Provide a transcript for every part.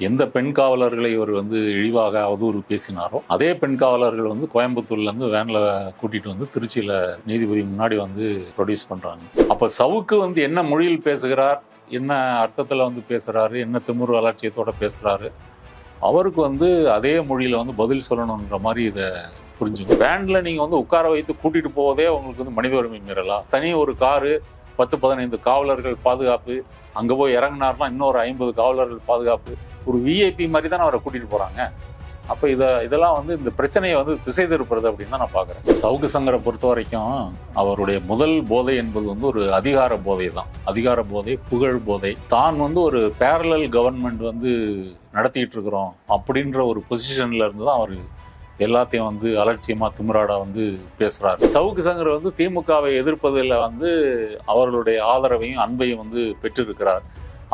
எந்த பெண் காவலர்களை இவர் வந்து இழிவாக அவதூறு பேசினாரோ அதே பெண் காவலர்கள் வந்து கோயம்புத்தூர்ல இருந்து வேன்ல கூட்டிட்டு வந்து திருச்சியில நீதிபதி முன்னாடி வந்து ப்ரொடியூஸ் பண்றாங்க. அப்ப சவுக்கு வந்து என்ன மொழியில் பேசுகிறார் என்ன அர்த்தத்துல வந்து பேசுறாரு என்ன திமுரு அலட்சியத்தோட பேசுறாரு அவருக்கு வந்து அதே மொழியில வந்து பதில் சொல்லணுன்ற மாதிரி இதை புரிஞ்சுங்க. வேன்ல நீங்க வந்து உட்கார வைத்து கூட்டிட்டு போவதே உங்களுக்கு வந்து மனித உரிமை மீறலாம் தனி ஒரு காரு பத்து பதினைந்து காவலர்கள் பாதுகாப்பு அங்க போய் இறங்கினார்னா இன்னொரு ஐம்பது காவலர்கள் பாதுகாப்பு ஒரு விஐபி மாதிரி தான் அவரை கூட்டிட்டு போறாங்க. அப்ப இத இதெல்லாம் வந்து இந்த பிரச்சனையை வந்து திசை திருப்புறது அப்படின்னு தான் நான் பாக்குறேன். சவுக்கு சங்கரை பொறுத்த வரைக்கும் அவருடைய முதல் போதை என்பது வந்து ஒரு அதிகார போதை தான். அதிகார போதை புகழ் போதை. தான் வந்து ஒரு பேரலல் கவர்மெண்ட் வந்து நடத்திட்டு இருக்கிறோம் அப்படின்ற ஒரு பொசிஷன்ல இருந்து தான் அவர் எல்லாத்தையும் வந்து அலட்சியமா திமுறாடா வந்து பேசுறாரு. சவுக்கு சங்கர் வந்து திமுகவை எதிர்ப்பதில் வந்து அவர்களுடைய ஆதரவையும் அன்பையும் வந்து பெற்றிருக்கிறார்.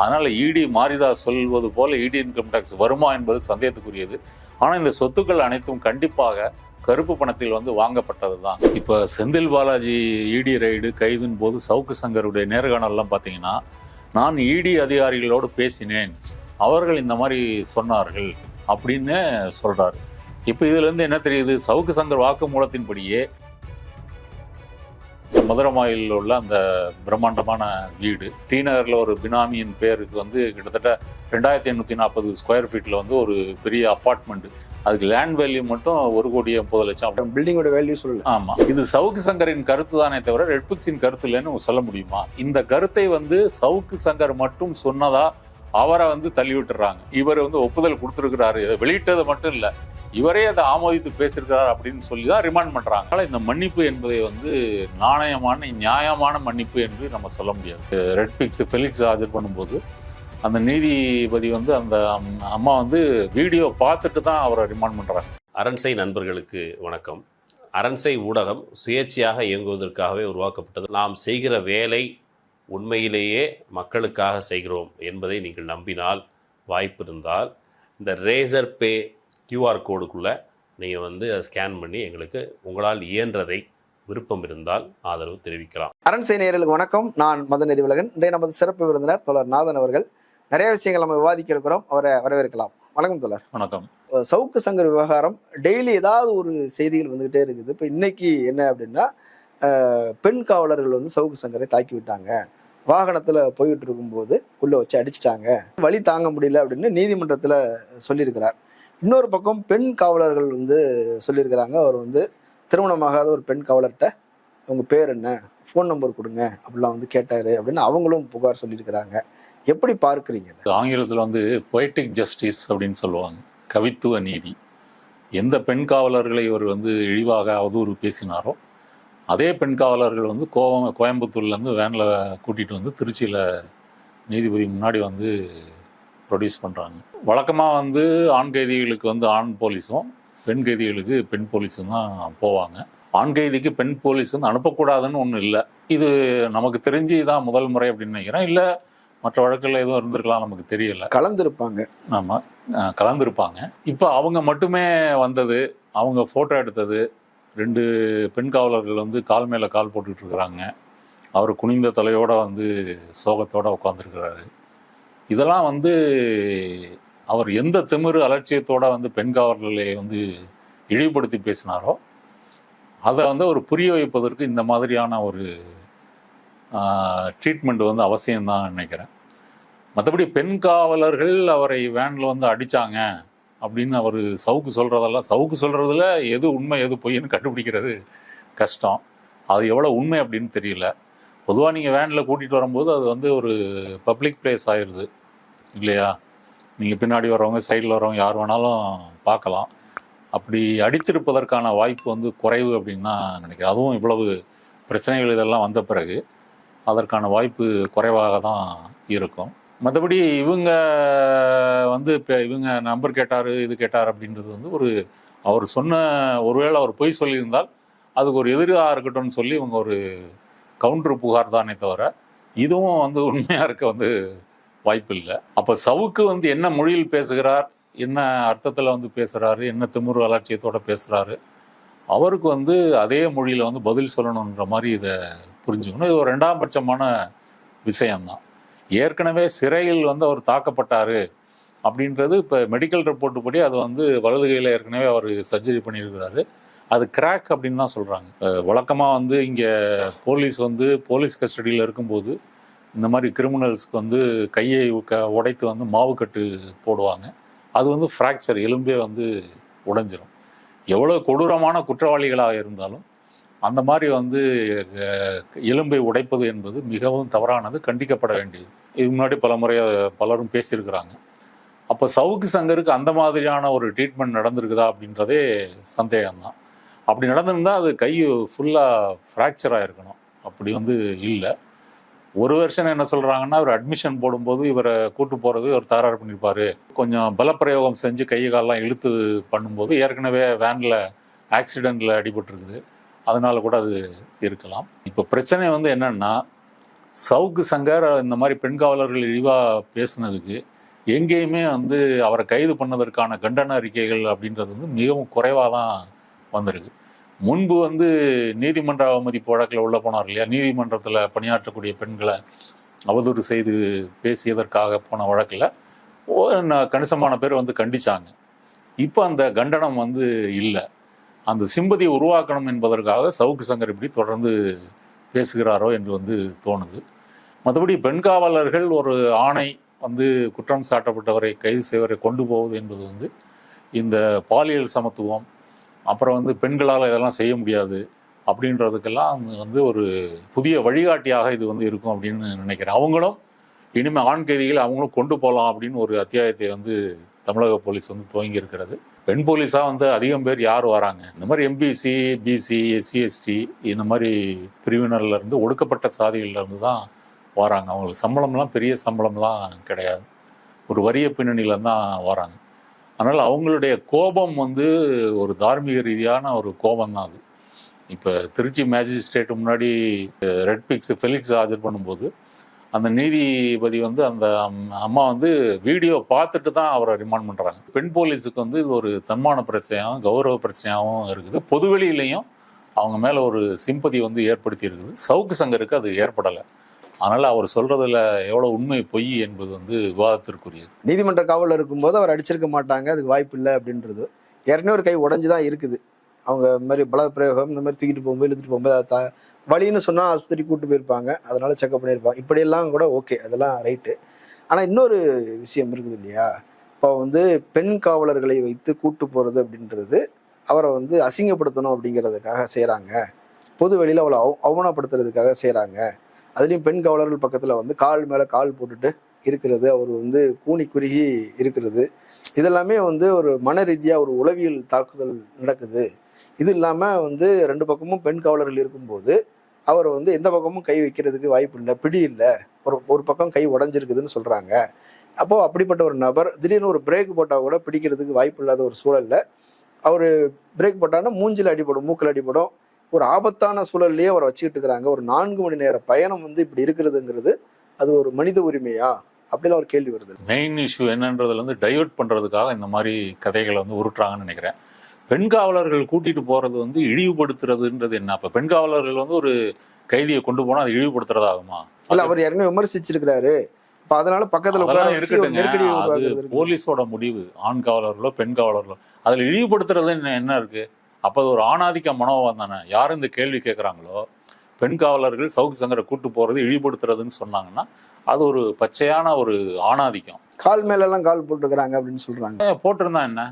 அதனால் இடி மாரிதாஸ் சொல்வது போல இடி இன்கம் டேக்ஸ் வருமா என்பது சந்தேகத்துக்குரியது. ஆனால் இந்த சொத்துக்கள் அனைத்தும் கண்டிப்பாக கருப்பு பணத்தில் வந்து வாங்கப்பட்டது தான் இப்போ செந்தில் பாலாஜி இடி ரைடு கைதின் போது சவுக்கு சங்கருடைய நேர்காணல்லாம் பார்த்தீங்கன்னா நான் இடி அதிகாரிகளோடு பேசினேன். அவர்கள் இந்த மாதிரி சொன்னார்கள் அப்படின்னு சொல்கிறார் இப்போ இதுலேருந்து என்ன தெரியுது? சவுக்கு சங்கர் வாக்குமூலத்தின்படியே மதுரமாயில் உள்ள அந்த பிரம்மாண்டமான வீடு. டி நகர்ல ஒரு பினாமியின் பேருக்கு வந்து கிட்டத்தட்ட ரெண்டாயிரத்தி எண்ணூத்தி நாற்பது ஸ்கொயர் ஃபீட்ல வந்து ஒரு பெரிய அப்பார்ட்மெண்ட். அதுக்கு லேண்ட் வேல்யூ மட்டும் ஒரு கோடி முப்பது லட்சம் அப்படி. பில்டிங்கோட வேல்யூ சொல்லல. ஆமா. இது சவுக்கு சங்கரின் கருத்து தானே தவிர ரெட்பிக்ஸின் கருத்து இல்லைன்னு சொல்ல முடியுமா? இந்த கருத்தை வந்து சவுக்கு சங்கர் மட்டும் சொன்னதா அவரை வந்து தள்ளி விட்டுறாங்க இவர் வந்து ஒப்புதல் கொடுத்திருக்கிறாரு. வெளியிட்டது மட்டும் இல்ல. இவரே அதை ஆமோதித்து பேசியிருக்கிறார் அப்படின்னு சொல்லி தான் ரிமாண்ட் பண்ணுறாங்க அதனால் இந்த மன்னிப்பு என்பதை வந்து நாணயமான நியாயமான மன்னிப்பு என்று நம்ம சொல்ல முடியாது. ரெட் பிக்ஸ் ஃபெலிக்ஸ் ஆஜர் பண்ணும்போது அந்த நீதிபதி வந்து அந்த அம்மா வந்து வீடியோ பார்த்துட்டு தான் அவரை ரிமாண்ட் பண்ணுறாங்க அரண்சை நண்பர்களுக்கு வணக்கம். அரண்சை ஊடகம் சுயேட்சையாக இயங்குவதற்காகவே உருவாக்கப்பட்டது. நாம் செய்கிற வேலை உண்மையிலேயே மக்களுக்காக செய்கிறோம் என்பதை நீங்கள் நம்பினால் வாய்ப்பு இருந்தால் இந்த ரேசர் பே கியூஆர் கோடுக்குள்ளே நீங்கள் வந்து அதை ஸ்கேன் பண்ணி எங்களுக்கு உங்களால் இயன்றதை விருப்பம் இருந்தால் ஆதரவு தெரிவிக்கலாம். அரண்சை நேயர்களுக்கு வணக்கம். நான் மதன் நெறிவுலகன் இன்றைய நமது சிறப்பு விருந்தினர் தோழர் நாதன் அவர்கள். நிறைய விஷயங்கள் நம்ம விவாதிக்க இருக்கிறோம் அவரை வரவேற்கலாம். வணக்கம் தோழர். வணக்கம். சவுக்கு சங்கர் விவகாரம் டெய்லி ஏதாவது ஒரு செய்திகள் வந்துகிட்டே இருக்குது. இப்போ இன்னைக்கு என்ன அப்படின்னா பெண் காவலர்கள் வந்து சவுக்கு சங்கரை தாக்கி விட்டாங்க வாகனத்துல போயிட்டு இருக்கும்போது உள்ள வச்சு அடிச்சிட்டாங்க. வழி தாங்க முடியல அப்படின்னு நீதிமன்றத்துல சொல்லியிருக்கிறார். இன்னொரு பக்கம் பெண் காவலர்கள் வந்து சொல்லியிருக்கிறாங்க. அவர் வந்து திருமணமாகாத ஒரு பெண் காவலர்கிட்ட அவங்க பேர் என்ன? ஃபோன் நம்பர் கொடுங்க. அப்படிலாம் வந்து கேட்டாரு அப்படின்னு அவங்களும் புகார் சொல்லியிருக்கிறாங்க. எப்படி பார்க்குறீங்க ஆங்கிலத்தில் வந்து பொய்டிக் ஜஸ்டிஸ் அப்படின்னு சொல்லுவாங்க. கவித்துவ நீதி. எந்த பெண் காவலர்களை இவர் வந்து இழிவாக அவதூறு பேசினாரோ அதே பெண் காவலர்கள் வந்து கோவம் கோயம்புத்தூர்லேருந்து வேனில் கூட்டிகிட்டு வந்து திருச்சியில் நீதிபதி முன்னாடி வந்து ப்ரொடியூஸ் பண்ணுறாங்க வழக்கமாக வந்து ஆண் கைதிகளுக்கு வந்து ஆண் போலீஸும் பெண் கைதிகளுக்கு பெண் போலீஸும் தான் போவாங்க. ஆண் கைதிக்கு பெண் போலீஸ் வந்து அனுப்பக்கூடாதுன்னு ஒன்றும் இல்லை. இது நமக்கு தெரிஞ்சு தான் முதல் முறை அப்படின்னு நினைக்கிறேன். இல்லை மற்ற வழக்கில் எதுவும் இருந்திருக்கலாம் நமக்கு தெரியல. கலந்திருப்பாங்க. ஆமாம் கலந்துருப்பாங்க. இப்போ அவங்க மட்டுமே வந்தது அவங்க ஃபோட்டோ எடுத்தது ரெண்டு பெண் காவலர்கள் வந்து கால் மேலே கால் போட்டுட்டு இருக்கிறாங்க. அவர் குனிந்த தலையோட வந்து சோகத்தோட உட்காந்துருக்கிறாரு இதெல்லாம் வந்து அவர் எந்த திமிரு அலட்சியத்தோட வந்து பெண் காவலர்களை வந்து இழிவுபடுத்தி பேசினாரோ அதை வந்து அவர் புரிய வைப்பதற்கு இந்த மாதிரியான ஒரு ட்ரீட்மெண்ட் வந்து அவசியம் தான் நினைக்கிறேன். மற்றபடி பெண் காவலர்கள் அவரை வேனில் வந்து அடிச்சாங்க அப்படின்னு அவர் சவுக்கு சொல்கிறதெல்லாம் சவுக்கு சொல்கிறதுல எது உண்மை எது பொய்ன்னு கண்டுபிடிக்கிறது கஷ்டம். அது எவ்வளோ உண்மை அப்படின்னு தெரியல. பொதுவாக நீங்கள் வேனில் கூட்டிகிட்டு வரும்போது அது வந்து ஒரு பப்ளிக் பிளேஸ் ஆயிடுது இல்லையா? நீங்கள் பின்னாடி வரவங்க சைடில் வரவங்க யார் வேணாலும் பார்க்கலாம். அப்படி அடித்திருப்பதற்கான வாய்ப்பு வந்து குறைவு அப்படின்னு தான் நினைக்கிறேன். அதுவும் இவ்வளவு பிரச்சனைகள் இதெல்லாம் வந்த பிறகு அதற்கான வாய்ப்பு குறைவாக தான் இருக்கும். மற்றபடி இவங்க வந்து இப்போ இவங்க நம்பர் கேட்டார் இது கேட்டார் அப்படின்றது வந்து ஒரு அவர் சொன்ன ஒருவேளை அவர் பொய் சொல்லியிருந்தால் அதுக்கு ஒரு எதிராக இருக்கட்டும்னு சொல்லி இவங்க ஒரு கவுண்டர் புகார் தானே தவிர இதுவும் வந்து உண்மையாக இருக்க வந்து வாய்ப்பு இல்லை. அப்போ சவுக்கு வந்து என்ன மொழியில் பேசுகிறார் என்ன அர்த்தத்தில் வந்து பேசுகிறாரு என்ன திமுரு அலட்சியத்தோட பேசுகிறாரு அவருக்கு வந்து அதே மொழியில் வந்து பதில் சொல்லணுன்ற மாதிரி இதை புரிஞ்சுக்கணும். இது ஒரு ரெண்டாம் பட்சமான விஷயம்தான். ஏற்கனவே சிறையில் வந்து அவர் தாக்கப்பட்டார் அப்படின்றது இப்போ மெடிக்கல் ரிப்போர்ட் படி அது வந்து வலது கையில் ஏற்கனவே அவர் சர்ஜரி பண்ணியிருக்கிறாரு. அது கிராக் அப்படின்னு தான் சொல்கிறாங்க வழக்கமாக வந்து இங்கே போலீஸ் வந்து போலீஸ் கஸ்டடியில் இருக்கும்போது இந்த மாதிரி கிரிமினல்ஸ்க்கு வந்து கையை க உடைத்து வந்து மாவு கட்டு போடுவாங்க. அது வந்து ஃப்ராக்சர் எலும்பே வந்து உடைஞ்சிரும். எவ்வளோ கொடூரமான குற்றவாளிகளாக இருந்தாலும் அந்த மாதிரி வந்து எலும்பை உடைப்பது என்பது மிகவும் தவறானது கண்டிக்கப்பட வேண்டியது. இது முன்னாடி பல முறை பலரும் பேசியிருக்கிறாங்க. அப்போ சவுக்கு சங்கருக்கு அந்த மாதிரியான ஒரு ட்ரீட்மெண்ட் நடந்திருக்குதா அப்படின்றதே சந்தேகம்தான். அப்படி நடந்திருந்தால் அது கை ஃபுல்லாக ஃப்ராக்சர் ஆகிருக்கணும் அப்படி வந்து இல்லை. ஒரு வருஷம் என்ன சொல்கிறாங்கன்னா அவர் அட்மிஷன் போடும்போது இவரை கூட்டு போகிறது இவர் தகராறு பண்ணியிருப்பார் கொஞ்சம் பலப்பிரயோகம் செஞ்சு கை காலெலாம் இழுத்து பண்ணும்போது ஏற்கனவே வேனில் ஆக்சிடெண்ட்டில் அடிபட்டுருக்குது. அதனால கூட அது இருக்கலாம். இப்போ பிரச்சனை வந்து என்னென்னா சவுக்கு சங்கர் இந்த மாதிரி பெண் காவலர்கள் இழிவாக பேசுனதுக்கு எங்கேயுமே வந்து அவரை கைது பண்ணதற்கான கண்டன அறிக்கைகள் அப்படின்றது வந்து மிகவும் குறைவாக தான் வந்திருக்கு. முன்பு வந்து நீதிமன்ற அவமதிப்பு வழக்கில் உள்ள போனார் இல்லையா? நீதிமன்றத்தில் பணியாற்றக்கூடிய பெண்களை அவதூறு செய்து பேசியதற்காக போன வழக்கில் கணிசமான பேர் வந்து கண்டிச்சாங்க. இப்போ அந்த கண்டனம் வந்து இல்லை. அந்த சிம்பதியை உருவாக்கணும் என்பதற்காக சவுக்கு சங்கர் இப்படி தொடர்ந்து பேசுகிறாரோ என்று வந்து தோணுது. மற்றபடி பெண் காவலர்கள் ஒரு ஆணை வந்து குற்றம் சாட்டப்பட்டவரை கைது செய்வரை கொண்டு போவது என்பது வந்து இந்த பாலியல் சமத்துவம் அப்புறம் வந்து பெண்களால் இதெல்லாம் செய்ய முடியாது அப்படின்றதுக்கெல்லாம் வந்து ஒரு புதிய வழிகாட்டியாக இது வந்து இருக்கும் அப்படின்னு நினைக்கிறேன். அவங்களும் இனிமேல் ஆண் கைதிகள் அவங்களும் கொண்டு போகலாம் அப்படின்னு ஒரு அத்தியாயத்தை வந்து தமிழக போலீஸ் வந்து துவங்கி இருக்கிறது. பெண் போலீஸாக வந்து அதிகம் பேர் யார் வராங்க? இந்த மாதிரி எம்பிசி பிசி எஸ்சி எஸ்டி இந்த மாதிரி பிரிவினர்லேருந்து ஒடுக்கப்பட்ட சாதிகள்லேருந்து தான் வராங்க. அவங்களுக்கு சம்பளம்லாம் பெரிய சம்பளம்லாம் கிடையாது. ஒரு வறிய பின்னணியில தான் வராங்க. அதனால் அவங்களுடைய கோபம் வந்து ஒரு தார்மீக ரீதியான ஒரு கோபம் தான் அது. இப்போ திருச்சி மேஜிஸ்ட்ரேட் முன்னாடி ரெட் பிக்ஸ் ஃபெலிக்ஸ் ஆஜர் பண்ணும்போது அந்த நீதிபதி வந்து அந்த அம்மா வந்து வீடியோ பார்த்துட்டு தான் அவரை ரிமாண்ட் பண்ணுறாங்க பெண் போலீஸுக்கு வந்து இது ஒரு தன்மான பிரச்சனையாகவும் கௌரவ பிரச்சனையாகவும் இருக்குது. பொதுவெளியிலையும் அவங்க மேலே ஒரு சிம்பதி வந்து ஏற்படுத்தி இருக்குது. சவுக்கு சங்கருக்கு அது ஏற்படலை. அதனால் அவர் சொல்கிறதுல எவ்வளோ உண்மை பொய் என்பது வந்து விவாதத்திற்குரியது. நீதிமன்ற காவலில் இருக்கும்போது அவர் அடிச்சிருக்க மாட்டாங்க அதுக்கு வாய்ப்பு இல்லை அப்படின்றது. ஏற்கனவே ஒரு கை உடஞ்சி தான் இருக்குது. அவங்க இந்த மாதிரி பல பிரயோகம் இந்த மாதிரி தூக்கிட்டு போகும்போது இழுத்துட்டு போகும்போது அதை த- வழின்னு சொன்னால் ஆஸ்பத்திரி கூட்டு போயிருப்பாங்க. அதனால செக்அப் பண்ணியிருப்பாங்க. இப்படியெல்லாம் கூட ஓகே அதெல்லாம் ரைட்டு ஆனால் இன்னொரு விஷயம் இருக்குது இல்லையா? இப்போ வந்து பெண் காவலர்களை வைத்து கூட்டு போகிறது அப்படின்றது அவரை வந்து அசிங்கப்படுத்தணும் அப்படிங்கிறதுக்காக செய்கிறாங்க பொது வெளியில் அவளை அவ அவமானப்படுத்துறதுக்காக செய்கிறாங்க அதுலேயும் பெண் காவலர்கள் பக்கத்தில் வந்து கால் மேலே கால் போட்டுட்டு இருக்கிறது அவர் வந்து கூனி குறுகி இருக்கிறது. இதெல்லாமே வந்து ஒரு மன ரீதியாக ஒரு உளவியல் தாக்குதல் நடக்குது. இது இல்லாமல் வந்து ரெண்டு பக்கமும் பெண் காவலர்கள் இருக்கும்போது அவர் வந்து எந்த பக்கமும் கை வைக்கிறதுக்கு வாய்ப்பு இல்லை பிடி இல்லை. ஒரு ஒரு பக்கம் கை உடஞ்சிருக்குதுன்னு சொல்கிறாங்க அப்போது அப்படிப்பட்ட ஒரு நபர் திடீர்னு ஒரு பிரேக் போட்டால் கூட பிடிக்கிறதுக்கு வாய்ப்பு இல்லாத ஒரு சூழலில் அவர் பிரேக் போட்டான்னா மூஞ்சில் அடிபடும் மூக்கில் அடிபடும். ஒரு ஆபத்தான சூழல்லையே அவரை வச்சுக்கிட்டு இருக்கிறாங்க. ஒரு நான்கு மணி நேர பயணம் வந்து இப்படி இருக்கிறதுங்கிறது அது ஒரு மனித உரிமையா? அப்படிலாம் ஒரு கேள்வி வருது. மெயின் இஷ்யூ என்னன்றதுல இருந்து டைவர்ட் பண்றதுக்காக இந்த மாதிரி கதைகளை வந்து உருட்டுறாங்கன்னு நினைக்கிறேன். பெண் காவலர்கள் கூட்டிட்டு போறது வந்து இழிவுபடுத்துறதுன்றது என்ன? அப்ப பெண் காவலர்கள் வந்து ஒரு கைதியை கொண்டு போனா அது இழிவுபடுத்துறதாகுமா இல்ல அவர் ஏற்கனவே விமர்சிச்சிருக்கிறாரு. இப்ப அதனால பக்கத்துல உட்கார அதெல்லாம் வச்சு ஒரு இருக்கட்டுங்க. நெருக்கடி அது உருவாக்குறது இருக்கு. போலீஸோட முடிவு. ஆண் காவலர்களோ பெண் காவலர்களோ. அதுல இழிவுபடுத்துறது என்ன இருக்கு? அப்ப அது ஒரு ஆணாதிக்க மனோபாவம் தானே? யார் இந்த கேள்வி கேட்குறாங்களோ பெண் காவலர்கள் சவுக்கு சங்கரை கூட்டு போறது இழிவுபடுத்துறதுன்னு சொன்னாங்கன்னா அது ஒரு பச்சையான ஒரு ஆணாதிக்கம். கால் மேல எல்லாம் கால் போட்டுருக்காங்க அப்படின்னு சொல்றாங்க. ஏன் போட்டிருந்தா என்ன?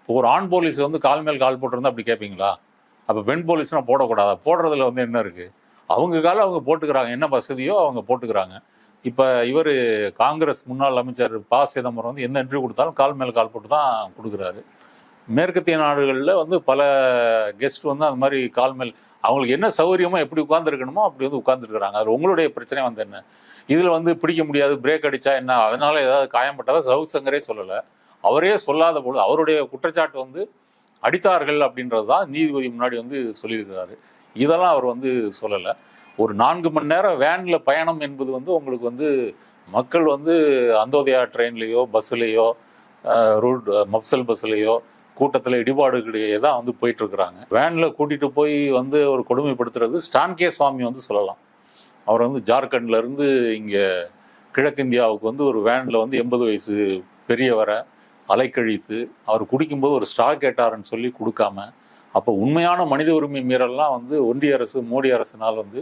இப்போ ஒரு ஆண் போலீஸ் வந்து கால் மேல் கால் போட்டிருந்தா அப்படி கேட்பீங்களா அப்போ பெண் போலீஸ்னா போடக்கூடாதா? போடுறதுல வந்து என்ன இருக்கு? அவங்க கால அவங்க போட்டுக்கிறாங்க. என்ன வசதியோ அவங்க போட்டுக்கிறாங்க. இப்போ இவர் காங்கிரஸ் முன்னாள் அமைச்சர் ப. சிதம்பரம் வந்து எந்த இன்டர்வியூ கொடுத்தாலும் கால் மேல் கால் போட்டு தான் கொடுக்குறாரு. மேற்கத்திய நாடுகளில் வந்து பல கெஸ்ட் வந்து அந்த மாதிரி கால் மேல் அவங்களுக்கு என்ன சௌகரியமோ எப்படி உட்காந்துருக்கணுமோ அப்படி வந்து உட்காந்துருக்குறாங்க அது உங்களுடைய பிரச்சனை வந்து என்ன? இதில் வந்து பிடிக்க முடியாது பிரேக் அடித்தா என்ன? அதனால் ஏதாவது காயம்பட்டதா? சவுத் சங்கரே சொல்லலை. அவரே சொல்லாத பொழுது அவருடைய குற்றச்சாட்டு வந்து அடித்தார்கள் அப்படின்றது தான் நீதிபதி முன்னாடி வந்து சொல்லியிருக்கிறாரு. இதெல்லாம் அவர் வந்து சொல்லலை. ஒரு நான்கு மணி நேரம் வேனில் பயணம் என்பது வந்து உங்களுக்கு வந்து மக்கள் வந்து அந்தோதயா ட்ரெயின்லேயோ பஸ்ஸுலேயோ ரூட் மப்சல் பஸ்ஸுலேயோ கூட்டத்தில் இடிபாடுகளிடையே தான் வந்து போயிட்டு இருக்கிறாங்க வேனில் கூட்டிகிட்டு போய் வந்து ஒரு கொடுமைப்படுத்துறது ஸ்டான்கே சுவாமி வந்து சொல்லலாம். அவர் வந்து ஜார்க்கண்ட்ல இருந்து இங்கே கிழக்கிந்தியாவுக்கு வந்து ஒரு வேனில் வந்து எண்பது வயசு பெரியவரை அலைக்கழித்து அவர் குடிக்கும்போது ஒரு ஸ்டா கேட்டாருன்னு சொல்லி கொடுக்காம அப்போ உண்மையான மனித உரிமை மீறல்லாம் வந்து ஒன்றிய அரசு மோடி அரசினால் வந்து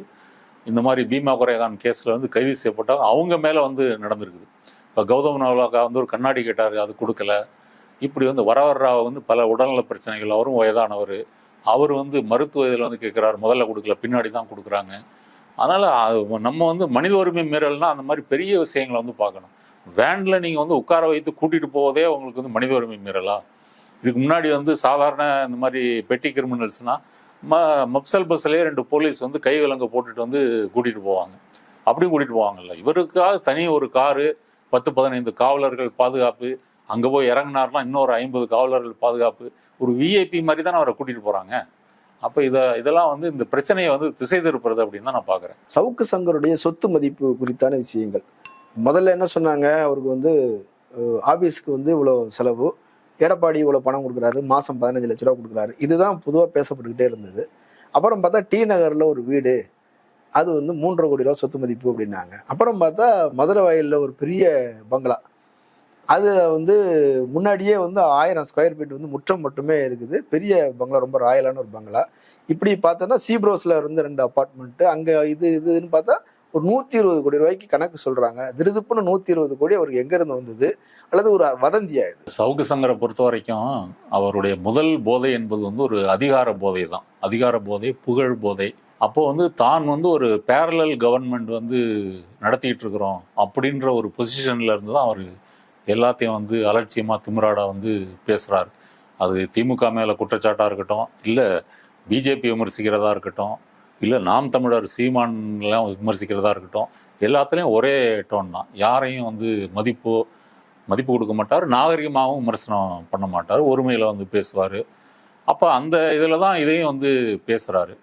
இந்த மாதிரி பீமா குறைகான் கேஸில் வந்து கைது செய்யப்பட்டால் அவங்க மேலே வந்து நடந்திருக்குது. இப்போ கௌதம் நவலாக்கா வந்து ஒரு கண்ணாடி கேட்டார் அது கொடுக்கல. இப்படி வந்து வரவர் ராவ் வந்து பல உடல்நல பிரச்சனைகள் அவரும் வயதானவர். அவர் வந்து மருத்துவ இதில் வந்து கேட்குறாரு முதல்ல கொடுக்கல பின்னாடி தான் கொடுக்குறாங்க. அதனால் நம்ம வந்து மனித உரிமை மீறல்னால் அந்த மாதிரி பெரிய விஷயங்களை வந்து பார்க்கணும். வேனில் நீங்கள் வந்து உட்கார வைத்து கூட்டிகிட்டு போவதே உங்களுக்கு வந்து மனித உரிமை மீறலா? இதுக்கு முன்னாடி வந்து சாதாரண இந்த மாதிரி பெட்டி கிரிமினல்ஸ்னால் ம மப்சல் பஸ்லேயே ரெண்டு போலீஸ் வந்து கை விலங்கு போட்டுட்டு வந்து கூட்டிகிட்டு போவாங்க. அப்படியும் கூட்டிகிட்டு போவாங்கல்ல. இவருக்காக தனி ஒரு காரு பத்து பதினைந்து காவலர்கள் பாதுகாப்பு அங்கே போய் இறங்கினார்னா இன்னொரு ஐம்பது காவலர்கள் பாதுகாப்பு ஒரு விஐபி மாதிரி தானே அவரை கூட்டிகிட்டு போகிறாங்க அப்போ இதை இதெல்லாம் வந்து இந்த பிரச்சனையை வந்து திசை திருப்புறது அப்படின்னு தான் நான் பார்க்குறேன் சவுக்கு சங்கருடைய சொத்து மதிப்பு குறித்தான விஷயங்கள். முதல்ல என்ன சொன்னாங்க? அவருக்கு வந்து ஆஃபீஸுக்கு ஆபீஸ்க்கு வந்து இவ்வளோ செலவு எடப்பாடி இவ்வளோ பணம் கொடுக்குறாரு மாதம் பதினஞ்சு லட்ச ரூபா கொடுக்குறாரு. இதுதான் பொதுவாக பேசப்பட்டுக்கிட்டே இருந்தது. அப்புறம் பார்த்தா டி நகரில் ஒரு வீடு அது வந்து மூன்றரை கோடி ரூபா சொத்து மதிப்பு அப்படின்னாங்க. அப்புறம் பார்த்தா மதுரை வயலில் ஒரு பெரிய பங்களா. அது வந்து முன்னாடியே வந்து ஆயிரம் ஸ்கொயர் ஃபீட் வந்து முற்றம் மட்டுமே இருக்குது. பெரிய பங்களா ரொம்ப ராயலான ஒரு பங்களா இப்படி பார்த்தோன்னா சீப்ரோஸில் இருந்து ரெண்டு அப்பார்ட்மெண்ட்டு அங்கே இது இதுன்னு பார்த்தா ஒரு நூற்றி இருபது கோடி ரூபாய்க்கு கணக்கு சொல்கிறாங்க திருதுப்புன்னு நூற்றி இருபது கோடி அவருக்கு எங்கேருந்து வந்தது? அல்லது ஒரு வதந்தியா இது? சவுக்கு சங்கரை பொறுத்த வரைக்கும் அவருடைய முதல் போதை என்பது வந்து ஒரு அதிகார போதை தான். அதிகார போதை புகழ் போதை. அப்போ வந்து தான் வந்து ஒரு பேரலல் கவர்மெண்ட் வந்து நடத்திட்டு இருக்கிறோம் அப்படின்ற ஒரு பொசிஷன்ல இருந்து தான் அவர் எல்லாத்தையும் வந்து அலட்சியமாக திமிராடா வந்து பேசுகிறார் அது திமுக மேலே குற்றச்சாட்டாக இருக்கட்டும் இல்லை பிஜேபி விமர்சிக்கிறதா இருக்கட்டும் இல்லை நாம் தமிழர் சீமான்லாம் விமர்சிக்கிறதா இருக்கட்டும் எல்லாத்துலேயும் ஒரே டோன் தான். யாரையும் வந்து மதிப்போ மதிப்பு கொடுக்க மாட்டார் நாகரிகமாகவும் விமர்சனம் பண்ண மாட்டார் ஒருமையில் வந்து பேசுவார். அப்போ அந்த இதில் தான் இதையும் வந்து பேசுகிறாரு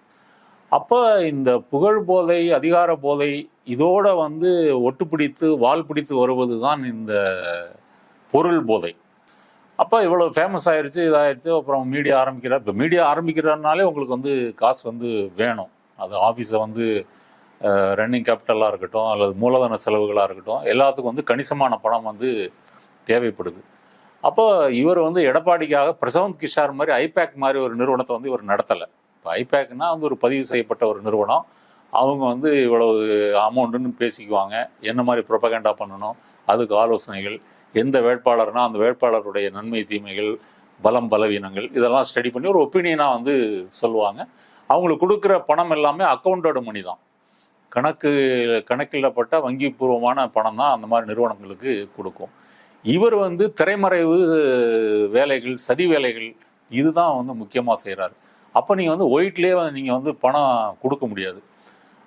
அப்போ இந்த புகழ் போதை அதிகார போதை இதோட வந்து ஒட்டு பிடித்து வால் பிடித்து வருவது தான் இந்த பொருள் போதை. அப்போ இவ்வளோ ஃபேமஸ் ஆயிடுச்சு இதாயிருச்சு அப்புறம் மீடியா ஆரம்பிக்கிறார் இப்போ மீடியா ஆரம்பிக்கிறாருனாலே உங்களுக்கு வந்து காசு வந்து வேணும். அது ஆஃபீஸை வந்து ரன்னிங் கேபிட்டலாக இருக்கட்டும் அல்லது மூலதன செலவுகளாக இருக்கட்டும் எல்லாத்துக்கும் வந்து கணிசமான பணம் வந்து தேவைப்படுது. அப்போ இவர் வந்து எடப்பாடிக்காக பிரசவந்த் கிஷார் மாதிரி ஐபேக் மாதிரி ஒரு நிறுவனத்தை வந்து இவர் நடத்தலை. இப்போ ஐபேக்னா வந்து ஒரு பதிவு செய்யப்பட்ட ஒரு நிறுவனம். அவங்க வந்து இவ்வளவு அமௌண்ட்டுன்னு பேசிக்குவாங்க. என்ன மாதிரி ப்ரொபகண்டா பண்ணணும்? அதுக்கு ஆலோசனைகள் எந்த வேட்பாளர்னா அந்த வேட்பாளருடைய நன்மை தீமைகள் பலம் பலவீனங்கள் இதெல்லாம் ஸ்டடி பண்ணி ஒரு ஒப்பீனியனாக வந்து சொல்லுவாங்க. அவங்களுக்கு கொடுக்குற பணம் எல்லாமே அக்கௌண்டோட மணி தான் கணக்கு கணக்கிடப்பட்ட வங்கி பூர்வமான பணம் தான் அந்த மாதிரி நிறுவனங்களுக்கு கொடுக்கும். இவர் வந்து திரைமறைவு வேலைகள் சதி வேலைகள் இதுதான் வந்து முக்கியமாக செய்கிறாரு அப்போ நீங்கள் வந்து ஒயிட்லேயே நீங்கள் வந்து பணம் கொடுக்க முடியாது.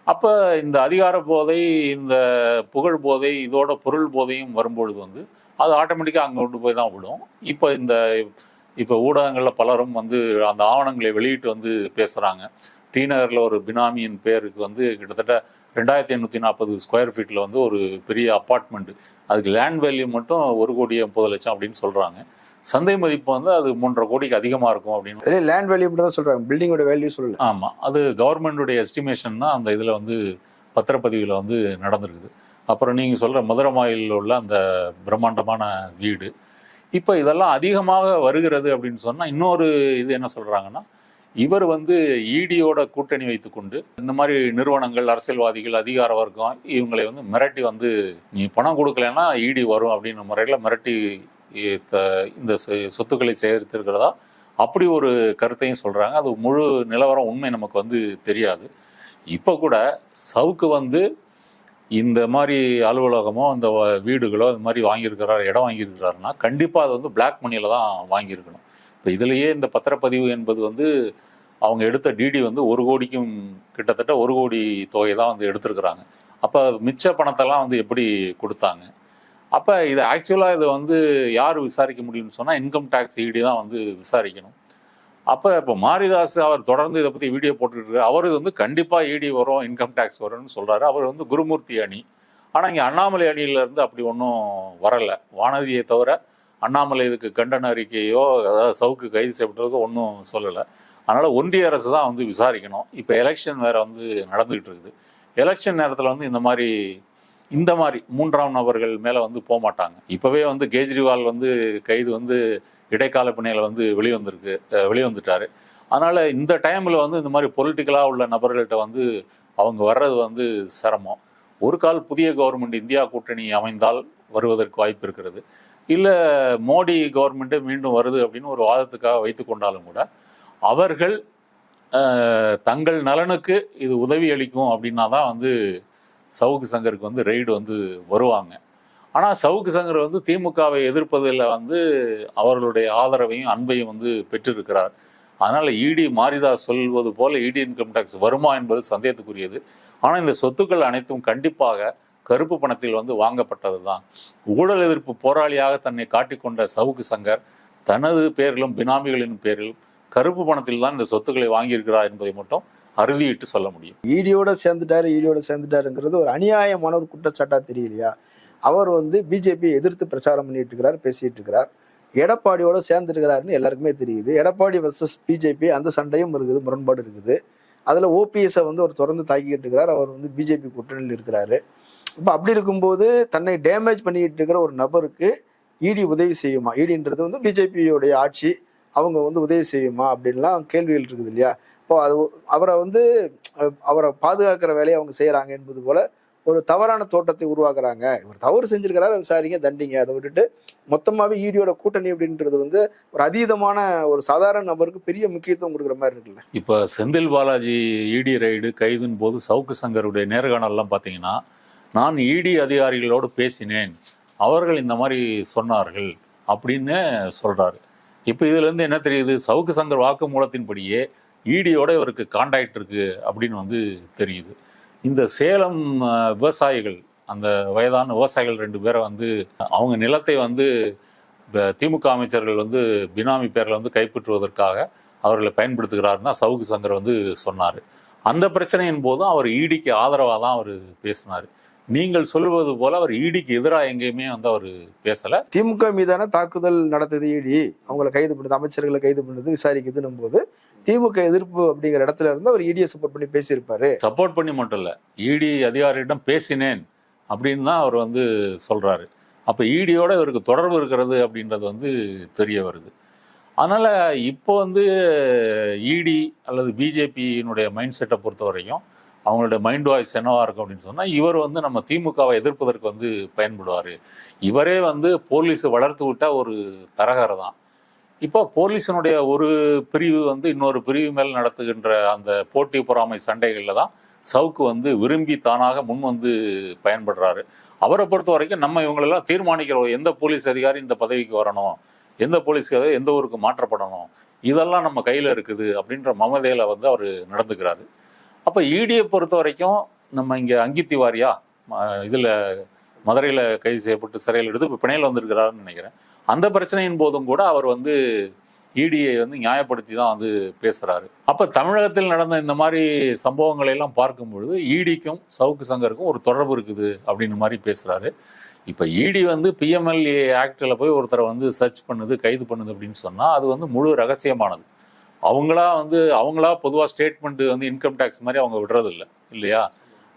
அப்போ இந்த அதிகார போதை இந்த புகழ் போதை இதோட பொருள் போதையும் வரும்பொழுது வந்து அது ஆட்டோமேட்டிக்காக அங்கே கொண்டு போய் தான் விடும். இப்போ இந்த இப்போ ஊடகங்களில் பலரும் வந்து அந்த ஆவணங்களை வெளியிட்டு வந்து பேசுகிறாங்க டி நகரில் ஒரு பினாமியின் பேருக்கு வந்து கிட்டத்தட்ட ரெண்டாயிரத்தி எண்ணூற்றி நாற்பது ஸ்கொயர் ஃபீட்டில் வந்து ஒரு பெரிய அப்பார்ட்மெண்ட். அதுக்கு லேண்ட் வேல்யூ மட்டும் ஒரு கோடி முப்பது லட்சம் அப்படின்னு சொல்கிறாங்க சந்தை மதிப்பு வந்து அது மூன்றரை கோடிக்கு அதிகமாக இருக்கும் அப்படின்னு. லேண்ட் வேல்யூ மட்டும் தான் சொல்றாங்க. பில்டிங்கோட வேல்யூ சொல்லல. ஆமாம் அது கவர்மெண்டுடைய எஸ்டிமேஷன் தான் அந்த இதில் வந்து பத்திரப்பதிவில் வந்து நடந்திருக்குது. அப்புறம் நீங்கள் சொல்கிற மதுரை மாயில் உள்ள அந்த பிரம்மாண்டமான வீடு. இப்போ இதெல்லாம் அதிகமாக வருகிறது அப்படின்னு சொன்னால் இன்னொரு இது என்ன சொல்கிறாங்கன்னா இவர் வந்து ஈடியோட கூட்டணி வைத்துக்கொண்டு இந்த மாதிரி நிறுவனங்கள் அரசியல்வாதிகள் அதிகார வர்க்கம் இவங்களை வந்து மிரட்டி வந்து நீ பணம் கொடுக்கலன்னா ஈடி வரும் அப்படின்ற முறையில் மிரட்டி இந்த சொத்துக்களை சேகரித்திருக்கிறதா? அப்படி ஒரு கருத்தையும் சொல்கிறாங்க அது முழு நிலவரம் உண்மை நமக்கு வந்து தெரியாது. இப்போ கூட சவுக்கு வந்து இந்த மாதிரி அலுவலகமோ இந்த வ- வீடுகளோ இந்த மாதிரி வாங்கியிருக்கிறார் இடம் வாங்கியிருக்கிறாருன்னா கண்டிப்பாக அது வந்து பிளாக் மணியில் தான் வாங்கியிருக்கணும். இப்போ இதுலேயே இந்த பத்திரப்பதிவு என்பது வந்து அவங்க எடுத்த டிடி வந்து ஒரு கோடிக்கும் கிட்டத்தட்ட ஒரு கோடி தொகை தான் வந்து எடுத்திருக்கிறாங்க. அப்போ மிச்ச பணத்தெல்லாம் வந்து எப்படி கொடுத்தாங்க? அப்போ இது ஆக்சுவலாக இதை வந்து யார் விசாரிக்க முடியும்னு சொன்னால் இன்கம் டேக்ஸ் ஈடி தான் வந்து விசாரிக்கணும். அப்போ இப்போ மாரிதாஸ் அவர் தொடர்ந்து இதை பற்றி வீடியோ போட்டுட்டு அவர் இது வந்து கண்டிப்பாக ஈடி வரும் இன்கம் டேக்ஸ் வரும்னு சொல்கிறாரு அவர் வந்து குருமூர்த்தி அணி. ஆனால் இங்கே அண்ணாமலை அணியிலேருந்து அப்படி ஒன்றும் வரலை. வானதியை தவிர அண்ணாமலை இதுக்கு கண்டன அறிக்கையோ அதாவது சவுக்கு கைது செய்யப்பட்டதுக்கோ ஒன்றும் சொல்லலை. அதனால் ஒன்றிய அரசு தான் வந்து விசாரிக்கணும். இப்போ எலெக்ஷன் வேறு வந்து நடந்துக்கிட்டு இருக்குது. எலெக்ஷன் நேரத்தில் வந்து இந்த மாதிரி இந்த மாதிரி மூன்றாம் நபர்கள் மேலே வந்து போக மாட்டாங்க. இப்போவே வந்து கேஜ்ரிவால் வந்து கைது வந்து இடைக்கால பிணையில் வந்து வெளிவந்திருக்கு அஹ் வெளிவந்துட்டாரு. அதனால் இந்த டைமில் வந்து இந்த மாதிரி பொலிட்டிக்கலாக உள்ள நபர்கள்ட்ட வந்து அவங்க வர்றது வந்து சிரமம். ஒரு கால் புதிய கவர்மெண்ட் இந்தியா கூட்டணி அமைந்தால் வருவதற்கு வாய்ப்பு இருக்கிறது. இல்லை மோடி கவர்மெண்ட்டு மீண்டும் வருது அப்படின்னு ஒரு வாதத்துக்காக வைத்து கொண்டாலும் கூட அவர்கள் தங்கள் நலனுக்கு இது உதவி அளிக்கும் அப்படின்னா தான் வந்து சவுக்கு சங்கருக்கு வந்து ரெய்டு வந்து வருவாங்க. ஆனால் சவுக்கு சங்கர் வந்து திமுகவை எதிர்ப்பதில் வந்து அவர்களுடைய ஆதரவையும் அன்பையும் வந்து பெற்றிருக்கிறார். அதனால் இடி மாரிதாஸ் சொல்வது போல இடி இன்கம் டேக்ஸ் வருமா என்பது சந்தேகத்துக்குரியது. ஆனால் இந்த சொத்துக்கள் அனைத்தும் கண்டிப்பாக கருப்பு பணத்தில் வந்து வாங்கப்பட்டது தான் ஊழல் எதிர்ப்பு போராளியாக தன்னை காட்டிக்கொண்ட சவுக்கு சங்கர் தனது பேரிலும் பினாமிகளின் பேரிலும் கருப்பு பணத்தில் தான் இந்த சொத்துக்களை வாங்கியிருக்கிறார் என்பதை மட்டும் அறுதியிட்டு சொல்ல முடியும். ஈடியோட சேர்ந்துட்டாரு ஈடியோட சேர்ந்துட்டாருங்கிறது ஒரு அநியாயமான ஒரு குற்றச்சாட்டா தெரியலையா? அவர் வந்து பிஜேபியை எதிர்த்து பிரச்சாரம் பண்ணிட்டு இருக்கிறார் பேசிட்டு இருக்கிறார். எடப்பாடியோட சேர்ந்துருக்கிறாருன்னு எல்லாருக்குமே தெரியுது. எடப்பாடி வர்சஸ் பிஜேபி அந்த சண்டையும் இருக்குது முரண்பாடு இருக்குது. அதில் ஓபிஎஸ்ஸை வந்து அவர் தொடர்ந்து தாக்கிக்கிட்டு இருக்கிறார். அவர் வந்து பிஜேபி கூட்டணியில் இருக்கிறாரு. இப்போ அப்படி இருக்கும்போது தன்னை டேமேஜ் பண்ணிக்கிட்டு இருக்கிற ஒரு நபருக்கு இடி உதவி செய்யுமா? இடின்றது வந்து பிஜேபியோடைய ஆட்சி அவங்க வந்து உதவி செய்யுமா? அப்படின்லாம் கேள்விகள் இருக்குது இல்லையா? இப்போ அது அவரை வந்து அவரை பாதுகாக்கிற வேலையை அவங்க செய்யறாங்க என்பது போல ஒரு தவறான தோட்டத்தை உருவாக்குறாங்க. இவர் தவறு செஞ்சிருக்கிறாரு விசாரிங்க தண்டிங்க. அதை விட்டுட்டு மொத்தமாவே ஈடியோட கூட்டணி அப்படின்றது வந்து ஒரு அதீதமான ஒரு சாதாரண நபருக்கு பெரிய முக்கியத்துவம் கொடுக்குற மாதிரி இருக்குல்ல. இப்போ செந்தில் பாலாஜி இடி ரைடு கைதின் போது சவுக்கு சங்கருடைய நேர்காணல்லாம் பார்த்தீங்கன்னா நான் இடி அதிகாரிகளோடு பேசினேன் அவர்கள் இந்த மாதிரி சொன்னார்கள் அப்படின்னு சொல்றாரு. இப்போ இதுல இருந்து என்ன தெரியுது? சவுக்கு சங்கர் வாக்குமூலத்தின்படியே ஈடியோட இவருக்கு காண்டாக்ட் இருக்கு அப்படின்னு வந்து தெரியுது. இந்த சேலம் விவசாயிகள் அந்த வயதான விவசாயிகள் ரெண்டு பேரை வந்து அவங்க நிலத்தை வந்து திமுக அமைச்சர்கள் வந்து பினாமி பேரில் வந்து கைப்பற்றுவதற்காக அவர்களை பயன்படுத்துகிறாருன்னா சவுக்கு சங்கர் வந்து சொன்னார். அந்த பிரச்சனையின் போதும் அவர் ஈடிக்கு ஆதரவாக தான் அவர் பேசினார். நீங்கள் சொல்வது போல அவர் ஈடிக்கு எதிராக எங்கேயுமே வந்து அவர் பேசல. திமுக மீதான தாக்குதல் நடத்தது ஈடி. அவங்களை கைது பண்ணுது அமைச்சர்களை கைது பண்ணுது விசாரிக்குதுன்னும் போது திமுக எதிர்ப்பு அப்படிங்கிற இடத்துல இருந்து அவர் இடியை சப்போர்ட் பண்ணி பேசியிருப்பாரு. சப்போர்ட் பண்ணி மட்டும் இல்லை. இடி அதிகாரியிடம் பேசினேன் அப்படின்னு தான் அவர் வந்து சொல்கிறாரு அப்போ ஈடியோட இவருக்கு தொடர்பு இருக்கிறது அப்படின்றது வந்து தெரிய வருது. அதனால் இப்போ வந்து இடி அல்லது பிஜேபியினுடைய மைண்ட் செட்டை பொறுத்த வரைக்கும் அவங்களுடைய மைண்ட் வாய்ஸ் என்னவா இருக்கும் அப்படின்னு சொன்னால் இவர் வந்து நம்ம திமுகவை எதிர்ப்பதற்கு வந்து பயன்படுவார். இவரே வந்து போலீஸ் வளர்த்து விட்டால் ஒரு தரகர் தான். இப்போ போலீஸினுடைய ஒரு பிரிவு வந்து இன்னொரு பிரிவு மேல் நடத்துகின்ற அந்த போட்டி பொறாமை சண்டைகளில் தான் சவுக்கு வந்து விரும்பி தானாக முன் வந்து பயன்படுறாரு. அவரை பொறுத்த வரைக்கும் நம்ம இவங்களெல்லாம் தீர்மானிக்கிறோம். எந்த போலீஸ் அதிகாரி இந்த பதவிக்கு வரணும்? எந்த போலீஸ் எந்த ஊருக்கு மாற்றப்படணும்? இதெல்லாம் நம்ம கையில் இருக்குது அப்படின்ற மமதையில் வந்து அவர் நடந்துக்கிறாரு. அப்போ இடியை பொறுத்த வரைக்கும் நம்ம இங்கே அங்கி திவாரியா இதில் மதுரையில் கைது செய்யப்பட்டு சிறையில் எடுத்து இப்போ பிணையில் வந்திருக்கிறாருன்னு நினைக்கிறேன். அந்த பிரச்சனையின் போதும் கூட அவர் வந்து இடியை வந்து நியாயப்படுத்தி தான் வந்து பேசுறாரு. அப்ப தமிழகத்தில் நடந்த இந்த மாதிரி சம்பவங்களை எல்லாம் பார்க்கும் பொழுது ஈடிக்கும் சவுக்கு சங்கருக்கும் ஒரு தொடர்பு இருக்குது அப்படின்னு மாதிரி பேசுறாரு. இப்ப இடி வந்து பிஎம்எல்ஏ ஆக்டில் போய் ஒருத்தரை வந்து சர்ச் பண்ணுது கைது பண்ணுது அப்படின்னு சொன்னா அது வந்து முழு ரகசியமானது. அவங்களா வந்து அவங்களா பொதுவாக ஸ்டேட்மெண்ட் வந்து இன்கம் டேக்ஸ் மாதிரி அவங்க விடுறது இல்லை இல்லையா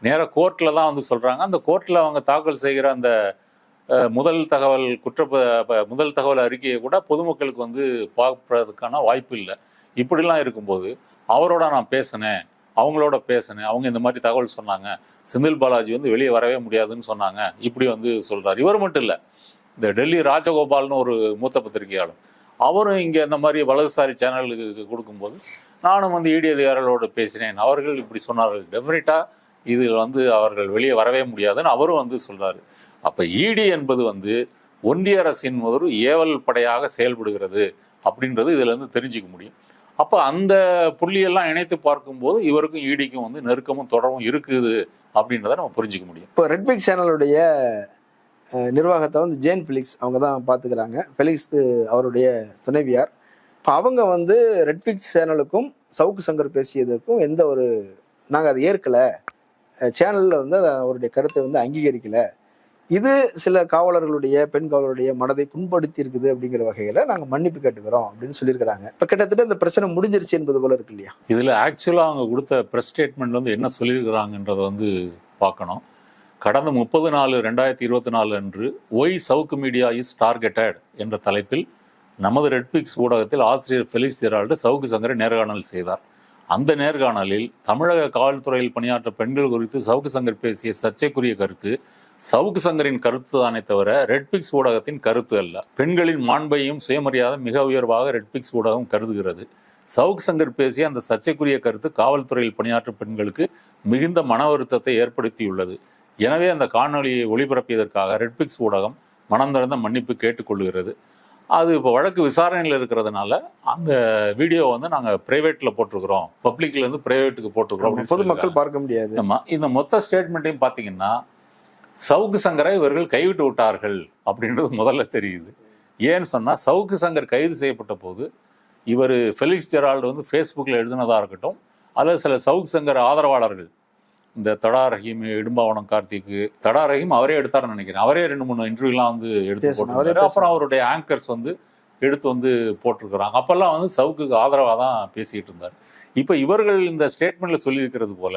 நேராக கோர்ட்டில் தான் வந்து சொல்கிறாங்க அந்த கோர்ட்டில் அவங்க தாக்கல் செய்கிற அந்த முதல் தகவல் குற்ற ப- முதல் தகவல் அறிக்கையை கூட பொதுமக்களுக்கு வந்து பார்ப்பதற்கான வாய்ப்பு இல்லை. இப்படிலாம் இருக்கும்போது அவரோட நான் பேசினேன் அவங்களோட பேசினேன் அவங்க இந்த மாதிரி தகவல் சொன்னாங்க. செந்தில் பாலாஜி வந்து வெளியே வரவே முடியாதுன்னு சொன்னாங்க. இப்படி வந்து சொல்கிறார் இவர் மட்டும் இல்லை இந்த டெல்லி ராஜகோபால்னு ஒரு மூத்த பத்திரிகையாளர் அவரும் இங்கே இந்த மாதிரி வலதுசாரி சேனலுக்கு கொடுக்கும்போது நானும் வந்து இடி அதிகாரிகளோடு பேசினேன். அவர்கள் இப்படி சொன்னார்கள். டெஃபினட்டாக இதில் வந்து அவர்கள் வெளியே வரவே முடியாதுன்னு அவரும் வந்து சொல்கிறாரு அப்போ இடி என்பது வந்து ஒன்றிய அரசின் ஒரு ஏவல் படையாக செயல்படுகிறது அப்படின்றது இதுலேருந்து தெரிஞ்சிக்க தெரிஞ்சுக்க முடியும். அப்போ அந்த புள்ளியெல்லாம் இணைத்து பார்க்கும்போது இவருக்கும் ஈடிக்கும் வந்து நெருக்கமும் தொடர்பும் இருக்குது அப்படின்றத நம்ம புரிஞ்சுக்க முடியும். இப்போ ரெட்பிக் சேனலுடைய நிர்வாகத்தை வந்து ஜேன் ஃபிலிக்ஸ் அவங்க தான் பார்த்துக்கிறாங்க. ஃபெலிக்ஸ் அவருடைய துணைவியார். இப்போ அவங்க வந்து ரெட்பிக் சேனலுக்கும் சவுக்கு சங்கர் பேசியதற்கும் எந்த ஒரு நாங்கள் அதை ஏற்கலை. சேனலில் வந்து அவருடைய கருத்தை வந்து அங்கீகரிக்கலை. இது சில காவலர்களுடைய பெண் காவலருடைய மனதை புண்படுத்தி இருக்குது அப்படிங்கிற வகையில் நாங்கள் மன்னிப்பு கேட்டுக்கிறோம் அப்படின்னு சொல்லியிருக்கிறாங்க. இப்போ கிட்டத்தட்ட இந்த பிரச்சனை முடிஞ்சிருச்சு என்பது போல இருக்கு இல்லையா? இதுல ஆக்சுவலா அவங்க கொடுத்த பிரஸ் ஸ்டேட்மெண்ட் வந்து என்ன சொல்லியிருக்கிறாங்கன்றத வந்து பார்க்கணும். கடந்த முப்பது நாலு ரெண்டாயிரத்தி இருபத்தி நாலு அன்று why Savukku media is targeted என்ற தலைப்பில் நமது ரெட்பிக்ஸ் ஊடகத்தில் ஆசிரியர் ஃபெலிக்ஸ் ஜெரால்டு சவுக்கு சங்கரை நேர்காணல் செய்தார். அந்த நேர்காணலில் தமிழக காவல்துறையில் பணியாற்ற பெண்கள் குறித்து சவுக்கு சங்கர் பேசிய சர்ச்சைக்குரிய கருத்து சவுக்கு சங்கரின் கருத்து தானே தவிர ரெட்பிக்ஸ் ஊடகத்தின் கருத்து அல்ல. பெண்களின் மாண்பையும் சுயமரியாதை மிக உயர்வாக ரெட்பிக்ஸ் ஊடகம் கருதுகிறது. சவுக் சங்கர் பேசிய அந்த சர்ச்சைக்குரிய கருத்து காவல்துறையில் பணியாற்றும் பெண்களுக்கு மிகுந்த மன வருத்தத்தை ஏற்படுத்தியுள்ளது. எனவே அந்த காணொளியை ஒளிபரப்பியதற்காக ரெட்பிக்ஸ் ஊடகம் மனம் திறந்த மன்னிப்பு கேட்டுக்கொள்கிறது. அது இப்போ வழக்கு விசாரணையில் இருக்கிறதுனால அந்த வீடியோ வந்து நாங்கள் பிரைவேட்டில் போட்டிருக்கிறோம். பப்ளிக்ல இருந்து பிரைவேட்டுக்கு போட்டிருக்கிறோம் பொதுமக்கள் பார்க்க முடியாது. இந்த மொத்த ஸ்டேட்மெண்ட்டையும் பார்த்தீங்கன்னா சவுக்கு சங்கரை இவர்கள் கைவிட்டு விட்டார்கள் அப்படின்றது முதல்ல தெரியுது. ஏன்னு சொன்னா சவுக்கு சங்கர் கைது செய்யப்பட்ட போது இவர் ஃபெலிக்ஸ் ஜெரால்டு வந்து ஃபேஸ்புக்கில் எழுதினதா இருக்கட்டும் அல்லது சில சவுக்கு சங்கர் ஆதரவாளர்கள் இந்த தடா ரஹீம் இடும்பாவனம் கார்த்திக்கு தடா ரஹீம் அவரே எடுத்தாருன்னு நினைக்கிறேன். அவரே ரெண்டு மூணு இன்டர்வியூலாம் வந்து எடுத்து போட்டிருக்காரு அப்புறம் அவருடைய ஆங்கர்ஸ் வந்து எடுத்து வந்து போட்டிருக்கிறாங்க. அப்பெல்லாம் வந்து சவுக்குக்கு ஆதரவாக தான் பேசிட்டு இருந்தார். இப்போ இவர்கள் இந்த ஸ்டேட்மெண்ட்ல சொல்லியிருக்கிறது போல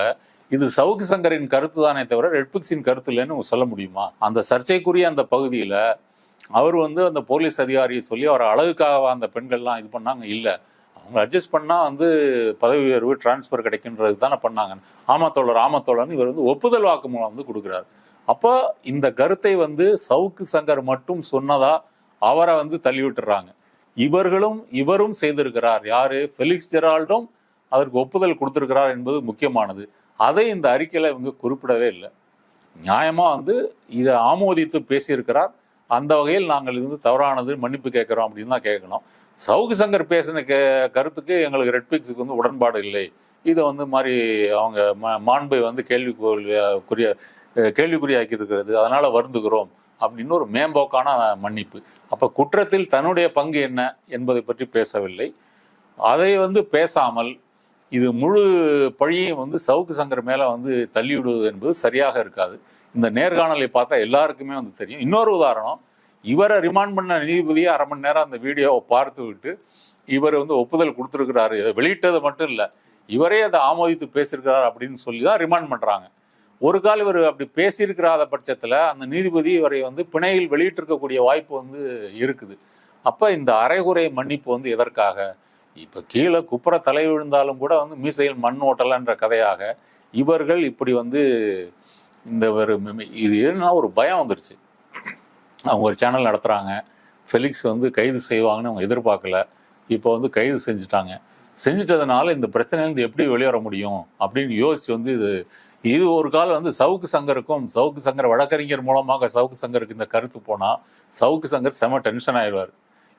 இது சவுக்கு சங்கரின் கருத்து தானே தவிர ரெட்பிக்ஸின் கருத்து இல்லைன்னு சொல்ல முடியுமா? அந்த சர்ச்சைக்குரிய அந்த பகுதியில் அவர் வந்து அந்த போலீஸ் அதிகாரியை சொல்லி அவர் அழகுக்காக அந்த பெண்கள்லாம் இது பண்ணாங்க. இல்லை. அவங்க அட்ஜஸ்ட் பண்ணால் வந்து பதவி உயர்வு டிரான்ஸ்ஃபர் கிடைக்குன்றது தானே பண்ணாங்க. ஆமத்தோழர் ஆமத்தோழர்னு இவர் வந்து ஒப்புதல் வாக்குமூலம் வந்து கொடுக்குறாரு. அப்போ இந்த கருத்தை வந்து சவுக்கு சங்கர் மட்டும் சொன்னதா அவரை வந்து தள்ளி விட்டுறாங்க இவர்களும் இவரும் செய்திருக்கிறார் யாரு? ஃபெலிக்ஸ் ஜெரால்டும் அதற்கு ஒப்புதல் கொடுத்திருக்கிறார் என்பது முக்கியமானது. அதை இந்த அறிக்கையில் இவங்க குறிப்பிடவே இல்லை. நியாயமாக வந்து இதை ஆமோதித்து பேசியிருக்கிறார். அந்த வகையில் நாங்கள் இது வந்து தவறானது மன்னிப்பு கேட்குறோம் அப்படின்னு தான் கேட்கணும். சவுக்கு சங்கர் பேசின கே கருத்துக்கு எங்களுக்கு ரெட்பிக்ஸுக்கு வந்து உடன்பாடு இல்லை. இதை வந்து மாதிரி அவங்க மாண்பை வந்து கேள்விக்குரிய கேள்விக்குறியாக்கி இருக்கிறது அதனால் வருந்துகிறோம் அப்படின்னு ஒரு மேம்போக்கான மன்னிப்பு. அப்போ குற்றத்தில் தன்னுடைய பங்கு என்ன என்பதை பற்றி பேசவில்லை. அதை வந்து பேசாமல் இது முழு பழியையும் வந்து சவுக்கு சங்கர் மேலே வந்து தள்ளிவிடுவது என்பது சரியாக இருக்காது. இந்த நேர்காணலை பார்த்தா எல்லாருக்குமே வந்து தெரியும். இன்னொரு உதாரணம் இவரை ரிமாண்ட் பண்ண நீதிபதியை அரை மணி நேரம் அந்த வீடியோவை பார்த்து விட்டு இவர் வந்து ஒப்புதல் கொடுத்துருக்கிறாரு. இதை வெளியிட்டது மட்டும் இல்லை இவரே அதை ஆமோதித்து பேசியிருக்கிறார் அப்படின்னு சொல்லி தான் ரிமாண்ட் பண்ணுறாங்க ஒரு கால் இவர் அப்படி பேசியிருக்கிறாத பட்சத்தில் அந்த நீதிபதி இவரை வந்து பிணையில் வெளியிட்டிருக்கக்கூடிய வாய்ப்பு வந்து இருக்குது. அப்போ இந்த அரைகுறை மன்னிப்பு வந்து எதற்காக? இப்போ கீழே குப்புற தலை விழுந்தாலும் கூட வந்து மீசையில் மண் ஓட்டலன்ற கதையாக இவர்கள் இப்படி வந்து இந்த ஒரு இது என்ன ஒரு பயம் வந்துருச்சு. அவங்க ஒரு சேனல் நடத்துகிறாங்க ஃபெலிக்ஸ் வந்து கைது செய்வாங்கன்னு அவங்க எதிர்பார்க்கல. இப்போ வந்து கைது செஞ்சுட்டாங்க. செஞ்சிட்டதுனால இந்த பிரச்சனையிலேருந்து எப்படி வெளியேற முடியும் அப்படின்னு யோசிச்சு வந்து இது இது ஒரு காலம் வந்து சவுக்கு சங்கருக்கும் சவுக்கு சங்கர் வழக்கறிஞர் மூலமாக சவுக்கு சங்கருக்கு இந்த கருத்து போனால் சவுக்கு சங்கர் செம டென்ஷன் ஆயிடுவார்.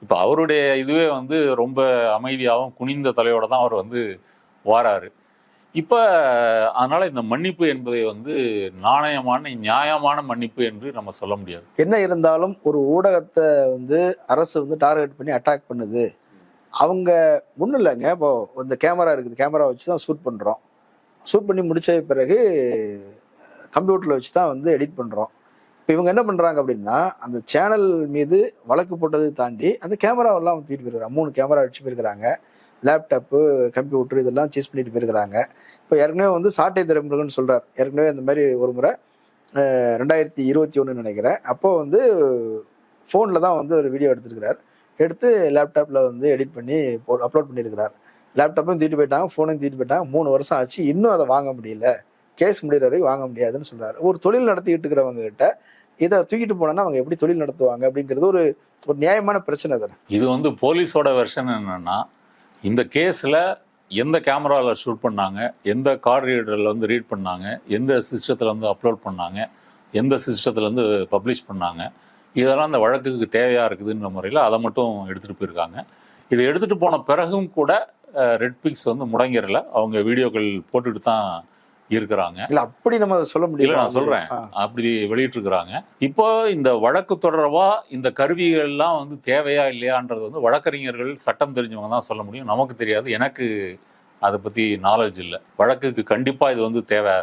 இப்போ அவருடைய இதுவே வந்து ரொம்ப அமைதியாகவும் குனிந்த தலையோட தான் அவர் வந்து வாராரு. இப்போ அதனால் இந்த மன்னிப்பு என்பதை வந்து நாணயமான நியாயமான மன்னிப்பு என்று நம்ம சொல்ல முடியாது. என்ன இருந்தாலும் ஒரு ஊடகத்தை வந்து அரசு வந்து டார்கெட் பண்ணி அட்டாக் பண்ணுது. அவங்க ஒன்றும் இல்லைங்க. இப்போ இந்த கேமரா இருக்குது. கேமரா வச்சு தான் ஷூட் பண்ணுறோம் ஷூட் பண்ணி முடித்த பிறகு கம்ப்யூட்டரில் வச்சு தான் வந்து எடிட் பண்ணுறோம் இப்போ இவங்க என்ன பண்ணுறாங்க அப்படின்னா அந்த சேனல் மீது வழக்கு போட்டதை தாண்டி அந்த கேமராவெல்லாம் தூக்கிட்டு போயிருக்கிறாங்க. மூணு கேமரா அடிச்சு போயிருக்கிறாங்க. லேப்டாப்பு கம்ப்யூட்டர் இதெல்லாம் சீஸ் பண்ணிட்டு போயிருக்கிறாங்க. இப்போ ஏற்கனவே வந்து சாட்டை துறைமுருகன் சொல்கிறார் ஏற்கனவே இந்த மாதிரி ஒரு முறை ரெண்டாயிரத்தி இருபத்தி ஒன்று நினைக்கிறேன். அப்போ வந்து ஃபோனில் தான் வந்து ஒரு வீடியோ எடுத்திருக்கிறார். எடுத்து லேப்டாப்பில் வந்து எடிட் பண்ணி போ அப்லோட் பண்ணியிருக்கிறார். லேப்டாப்பும் தூக்கிட்டு போயிட்டாங்க ஃபோனையும் தூக்கிட்டு போயிட்டாங்க. மூணு வருஷம் ஆச்சு. இன்னும் அதை வாங்க முடியல. கேஸ் முடிகிற வரைக்கும் வாங்க முடியாதுன்னு சொல்றாரு. ஒரு தொழில் நடத்திக்கிட்டு இருக்கிறவங்க கிட்ட இதை தூக்கிட்டு போனோம்னா அவங்க எப்படி தொழில் நடத்துவாங்க அப்படிங்கிறது ஒரு ஒரு நியாயமான பிரச்சனை தானே. இது வந்து போலீஸோட வெர்ஷன் என்னன்னா இந்த கேஸில் எந்த கேமராவில் ஷூட் பண்ணாங்க எந்த கார்டு ரீடரில் வந்து ரீட் பண்ணாங்க எந்த சிஸ்டத்தில் வந்து அப்லோட் பண்ணாங்க எந்த சிஸ்டத்தில் வந்து பப்ளிஷ் பண்ணாங்க இதெல்லாம் அந்த வழக்குக்கு தேவையாக இருக்குதுன்ற முறையில் அதை மட்டும் எடுத்துகிட்டு போயிருக்காங்க. இதை எடுத்துகிட்டு போன பிறகும் கூட ரெட் பிக்ஸ் வந்து முடங்கிடல. அவங்க வீடியோக்கள் போட்டுட்டு தான் இருக்கிறாங்க. இல்ல அப்படி நம்ம சொல்ல முடியல நான் சொல்றேன். அப்படி வெளியிட்டிருக்கிறாங்க. இப்போ இந்த வழக்கு தொடர்பா இந்த கருவிகள் எல்லாம் வந்து தேவையா இல்லையான்றது வந்து வழக்கறிஞர்கள் சட்டம் தெரிஞ்சவங்க தான் சொல்ல முடியும். நமக்கு தெரியாது. எனக்கு அதை பத்தி நாலேஜ் இல்லை. வழக்குக்கு கண்டிப்பா இது வந்து தேவை.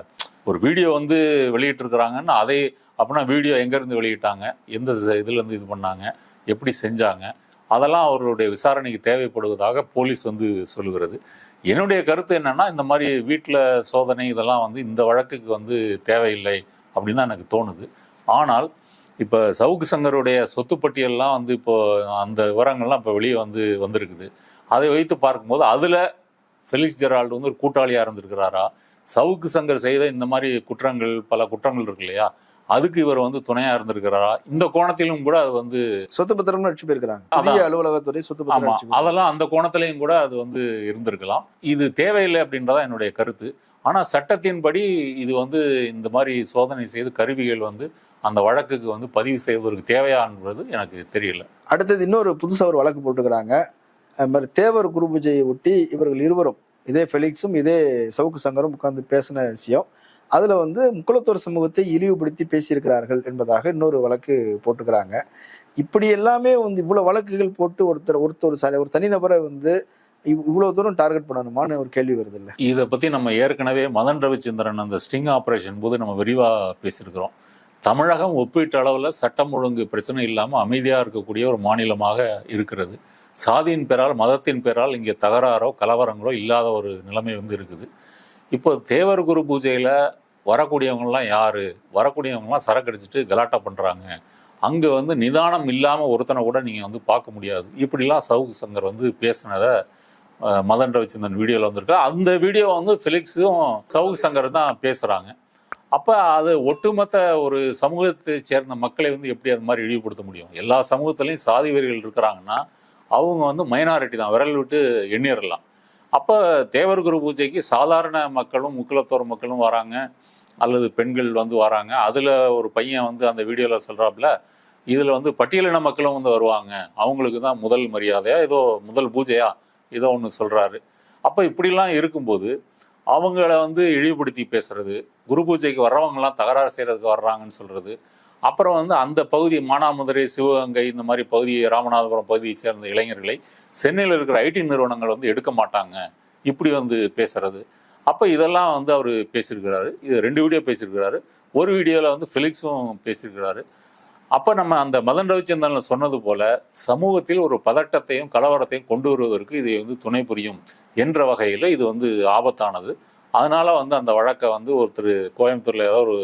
ஒரு வீடியோ வந்து வெளியிட்டிருக்கிறாங்கன்னா அதை அப்படின்னா வீடியோ எங்க இருந்து வெளியிட்டாங்க? எந்த இதுல இருந்து இது பண்ணாங்க? எப்படி செஞ்சாங்க? அதெல்லாம் அவர்களுடைய விசாரணைக்கு தேவைப்படுவதாக போலீஸ் வந்து சொல்லுகிறது. என்னுடைய கருத்து என்னன்னா இந்த மாதிரி வீட்டில் சோதனை இதெல்லாம் வந்து இந்த வழக்குக்கு வந்து தேவையில்லை அப்படின்னு தான் எனக்கு தோணுது. ஆனால் இப்போ சவுக்கு சங்கருடைய சொத்து பட்டியல்லாம் வந்து இப்போ அந்த விவரங்கள்லாம் இப்போ வெளியே வந்து வந்திருக்குது. அதை வைத்து பார்க்கும்போது அதில் ஃபெலிக்ஸ் ஜெரால்டு வந்து ஒரு கூட்டாளியாக இருந்திருக்கிறாரா? சவுக்கு சங்கர் செய்த இந்த மாதிரி குற்றங்கள் பல குற்றங்கள் இருக்கு இல்லையா? அதுக்கு இவர் வந்து துணையா இருந்திருக்கிறாரா? இந்த கோணத்திலும் கூட அது வந்து சொத்து பத்திரம்னு அடிச்சு போயிருக்கிறாங்க. புதிய அலுவலகத்துறை சொத்து பத்திரம். அதெல்லாம் அந்த கோணத்திலையும் கூட அது வந்து இருந்திருக்கலாம். இது தேவையில்லை அப்படின்றதான் என்னுடைய கருத்து. ஆனா சட்டத்தின்படி இது வந்து இந்த மாதிரி சோதனை செய்து கருவிகள் வந்து அந்த வழக்குக்கு வந்து பதிவு செய்வதற்கு தேவையான்றது எனக்கு தெரியல. அடுத்தது இன்னொரு புதுசா ஒரு வழக்கு போட்டுக்கிறாங்க அது மாதிரி தேவர் குரு பூஜையை ஒட்டி இவர்கள் இருவரும் இதே ஃபெலிக்ஸும் இதே சவுக்கு சங்கரும் உட்கார்ந்து பேசின விஷயம். அதுல வந்து முக்குளத்தோர் சமூகத்தை இழிவுபடுத்தி பேசியிருக்கிறார்கள் என்பதாக இன்னொரு வழக்கு போட்டுக்கிறாங்க இப்படி எல்லாமே வந்து இவ்வளவு வழக்குகள் போட்டு ஒருத்தர் ஒருத்தர் ஒரு தனிநபரை வந்து இவ்- இவ்வளவு தூரம் டார்கெட் பண்ணணுமான்னு ஒரு கேள்வி வருது இல்லை? இதை பத்தி நம்ம ஏற்கனவே மதன் ரவிச்சந்திரன் அந்த ஸ்டிங் ஆபரேஷன் போது நம்ம விரிவா பேசியிருக்கிறோம். தமிழகம் ஒப்பீட்டு அளவில் சட்டம் ஒழுங்கு பிரச்சனை இல்லாமல் அமைதியாக இருக்கக்கூடிய ஒரு மாநிலமாக இருக்கிறது. சாதியின் பெயரால் மதத்தின் பெயரால் இங்கே தகராறோ கலவரங்களோ இல்லாத ஒரு நிலைமை வந்து இருக்குது. இப்போ தேவர் குரு பூஜையில் வரக்கூடியவங்கலாம் யார்? வரக்கூடியவங்கலாம் சரக்கு அடிச்சுட்டு கலாட்டா பண்ணுறாங்க அங்கே வந்து நிதானம் இல்லாமல் ஒருத்தனை கூட நீங்கள் வந்து பார்க்க முடியாது. இப்படிலாம் சவுக்கு சங்கர் வந்து பேசினதை மதன் ரவிச்சந்திரன் வீடியோவில் வந்திருக்கு. அந்த வீடியோ வந்து ஃபிலிக்ஸும் சவுக்கு சங்கர் தான் பேசுகிறாங்க அப்போ அது ஒட்டுமொத்த ஒரு சமூகத்தை சேர்ந்த மக்களை வந்து எப்படி அது மாதிரி இழிவுபடுத்த முடியும்? எல்லா சமூகத்துலேயும் சாதி வெறிகள் இருக்கிறாங்கன்னா அவங்க வந்து மைனாரிட்டி தான். விரல் விட்டு எண்ணிடலாம் அப்போ தேவர் குரு பூஜைக்கு சாதாரண மக்களும் முக்குலத்தோர் மக்களும் வராங்க. அல்லது பெண்கள் வந்து வராங்க. அதில் ஒரு பையன் வந்து அந்த வீடியோவில் சொல்கிறாப்புல இதில் வந்து பட்டியலின மக்களும் வந்து வருவாங்க. அவங்களுக்கு தான் முதல் மரியாதையா ஏதோ முதல் பூஜையா ஏதோ ஒன்று சொல்கிறாரு அப்போ இப்படிலாம் இருக்கும்போது அவங்கள வந்து இழிவுபடுத்தி பேசுறது குரு பூஜைக்கு வர்றவங்கலாம் தகராறு செய்கிறதுக்கு வர்றாங்கன்னு சொல்கிறது அப்புறம் வந்து அந்த பகுதி மானாமதுரை சிவகங்கை இந்த மாதிரி பகுதி ராமநாதபுரம் பகுதியை சேர்ந்த இளைஞர்களை சென்னையில் இருக்கிற ஐடி நிறுவனங்கள் வந்து எடுக்க மாட்டாங்க. இப்படி வந்து பேசுறது. அப்போ இதெல்லாம் வந்து அவர் பேசியிருக்கிறாரு. இது ரெண்டு வீடியோ பேசியிருக்கிறாரு. ஒரு வீடியோவில் வந்து ஃபிலிக்ஸும் பேசியிருக்கிறாரு. அப்போ நம்ம அந்த மதன் ரவிச்சந்திரன் சொன்னது போல சமூகத்தில் ஒரு பதட்டத்தையும் கலவரத்தையும் கொண்டு வருவதற்கு இது வந்து துணை புரியும் என்ற வகையில் இது வந்து ஆபத்தானது. அதனால வந்து அந்த வழக்கை வந்து ஒருத்தர் கோயம்புத்தூர்ல ஏதோ ஒரு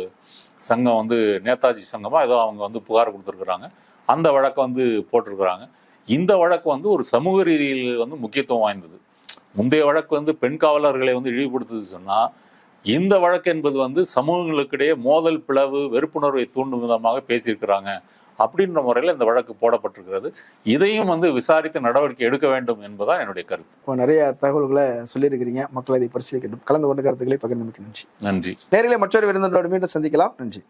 சங்கம் வந்து நேதாஜி சங்கமாக ஏதோ அவங்க வந்து புகார் கொடுத்துருக்குறாங்க. அந்த வழக்கை வந்து போட்டிருக்கிறாங்க. இந்த வழக்கு வந்து ஒரு சமூக ரீதியில் வந்து முக்கியத்துவம் வாய்ந்தது. முந்தைய வழக்கு வந்து பெண் காவலர்களை வந்து இழிவுபடுத்துது சொன்னால் இந்த வழக்கு என்பது வந்து சமூகங்களுக்கிடையே மோதல் பிளவு வெறுப்புணர்வை தூண்டும் விதமாக பேசியிருக்கிறாங்க. அப்படின்ற முறையில் இந்த வழக்கு போடப்பட்டிருக்கிறது. இதையும் வந்து விசாரித்து நடவடிக்கை எடுக்க வேண்டும் என்பதுதான் என்னுடைய கருத்து. இப்போ நிறைய தகவல்களை சொல்லியிருக்கிறீங்க. மக்கள் அதை பரிசீலிக்கட்டும். கலந்து கொண்ட கருத்துக்களை பகிர்ந்தமைக்கு நன்றி. நன்றி. நேரிலே மற்றொரு விருந்தினரோடு மீண்டும் சந்திக்கலாம். நன்றி.